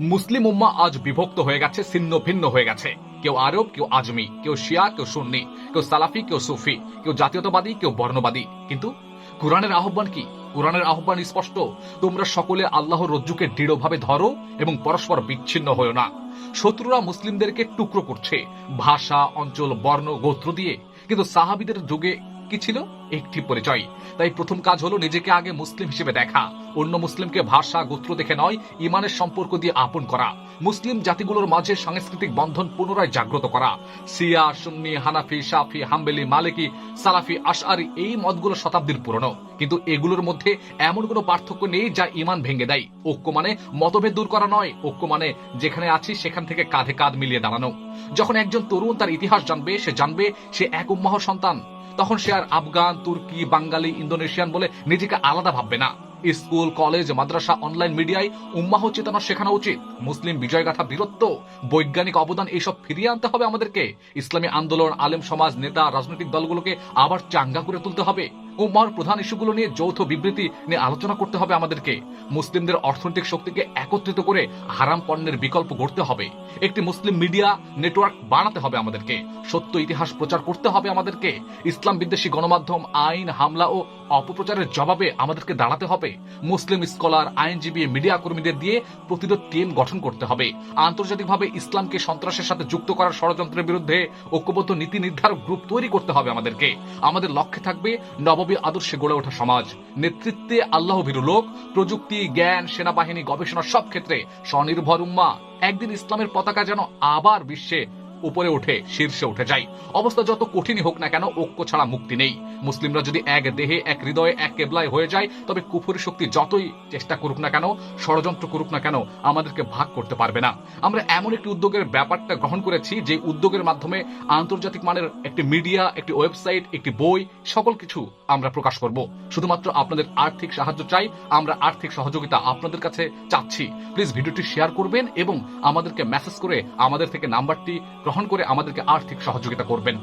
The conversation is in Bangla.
মুসলিম উম্মা আজ বিভক্ত হয়ে গেছে, ছিন্ন ভিন্ন হয়ে গেছে। কেউ আরব, কেউ আজমি, কেউ শিয়া, কেউ সুন্নি, কেউ সালাফি, কেউ সুফি, কেউ জাতীয়তাবাদী, কেউ বর্ণবাদী। কিন্তু কোরআনের আহ্বান কি? কোরআনের আহ্বান স্পষ্ট। তোমরা সকলে আল্লাহর রজ্জুকে দৃঢ়ভাবে ধরো এবং পরস্পর বিচ্ছিন্ন হয়েও না। শত্রুরা মুসলিমদেরকে টুকরো করছে। ভাষা, অঞ্চল, বর্ণ, গোত্র দিয়ে। কিন্তু সাহাবিদের যুগে কি ছিল? একটি পরিচয়। তাই প্রথম কাজ হলো নিজেকে আগে মুসলিম হিসেবে দেখা। অন্য মুসলিমকে ভাষা, গোত্র দেখে নয়, ইমানের সম্পর্ক দিয়ে আপন করা। মুসলিম জাতিগুলোর মাঝে সাংস্কৃতিক বন্ধন পুনরায় জাগ্রত করা। সিয়া সুন্নি, হানাফি শাফি হাম্বেলি, মালিকি, সালাফি, আশআরি এই মতগুলো শতাব্দীর পুরনো। কিন্তু এগুলোর মধ্যে এমন কোনো পার্থক্য নেই যা ইমান ভেঙে দেয়। ঐক্য মানে মতভেদ দূর করা নয়। ঐক্য মানে যেখানে আছি, সেখান থেকে কাঁধে কাঁধ মিলিয়ে দাঁড়ানো। যখন একজন তরুণ তার ইতিহাস জানবে, সে জানবে সে এক উম্মাহর সন্তান। তখন সে আর আফগান তুর্কি, বাঙালি, ইন্দোনেশিয়ান বলে নিজেকে আলাদা ভাববে না। স্কুল, কলেজ, মাদ্রাসা, অনলাইন মিডিয়ায় উম্মাহ চেতনা শেখানো উচিত। মুসলিম বিজয়গাথা বীরত্ব, বৈজ্ঞানিক অবদান এইসব ফিরিয়ে আনতে হবে আমাদেরকে। ইসলামী আন্দোলন, আলেম সমাজ, নেতা, রাজনৈতিক দলগুলোকে আবার চাঙ্গা করে তুলতে হবে। উম্মার প্রধান ইস্যুগুলো নিয়ে যৌথ বিবৃতি নিয়ে আলোচনা করতে হবে আমাদেরকে। মুসলিমদের অর্থনৈতিক শক্তিকে একত্রিত করে হারাম পণ্যের বিকল্প গড়তে হবে। একটি মুসলিম মিডিয়া নেটওয়ার্ক বানাতে হবে আমাদেরকে। সত্য ইতিহাস প্রচার করতে হবে আমাদেরকে। ইসলাম বিদ্বেষী গণমাধ্যম, আইন, হামলা ও অপপ্রচারের জবাবে আমাদেরকে দাঁড়াতে হবে। মুসলিম স্কলার, আইনজীবী, মিডিয়া কর্মীদের দিয়ে প্রতিরোধ টিম গঠন করতে হবে। আন্তর্জাতিকভাবে ইসলামকে সন্ত্রাসের সাথে যুক্ত করার ষড়যন্ত্রের বিরুদ্ধে ঐক্যবদ্ধ নীতি নির্ধারক গ্রুপ তৈরি করতে হবে আমাদেরকে। আমাদের লক্ষ্যে থাকবে নববী আদর্শে গড়ে ওঠা সমাজ। নেতৃত্বে আল্লাহ ভীরু লোক, প্রযুক্তি, জ্ঞান, সেনাবাহিনী, গবেষণা সব ক্ষেত্রে স্বনির্ভর উম্মা। একদিন ইসলামের পতাকা যেন আবার বিশ্বে উপরে ওঠে শীর্ষে উঠে যায় অবস্থা যত কঠিনই হোক না কেন, ঐক্য ছাড়া মুক্তি নেই। মুসলিমরা যদি এক দেহে, এক হৃদয়ে, এক কেবলায় হয়ে যায়, তবে কুফুরি শক্তি যতই চেষ্টা করুক না কেন, ষড়যন্ত্র করুক না কেন, আমাদেরকে ভাগ করতে পারবে না। আমরা এমন একটি উদ্যোগের ব্যাপারটা গ্রহণ করেছি, যে উদ্যোগের মাধ্যমে আন্তর্জাতিক মানের একটি মিডিয়া, একটি ওয়েবসাইট, একটি বই, সকল কিছু আমরা প্রকাশ করব। শুধুমাত্র আপনাদের আর্থিক সাহায্য চাই, আমরা আর্থিক সহযোগিতা আপনাদের কাছে চাচ্ছি। প্লিজ ভিডিওটি শেয়ার করবেন এবং আমাদেরকে মেসেজ করে আমাদের থেকে নাম্বারটি গ্রহণ করে আমাদেরকে আর্থিক সহযোগিতা করবেন।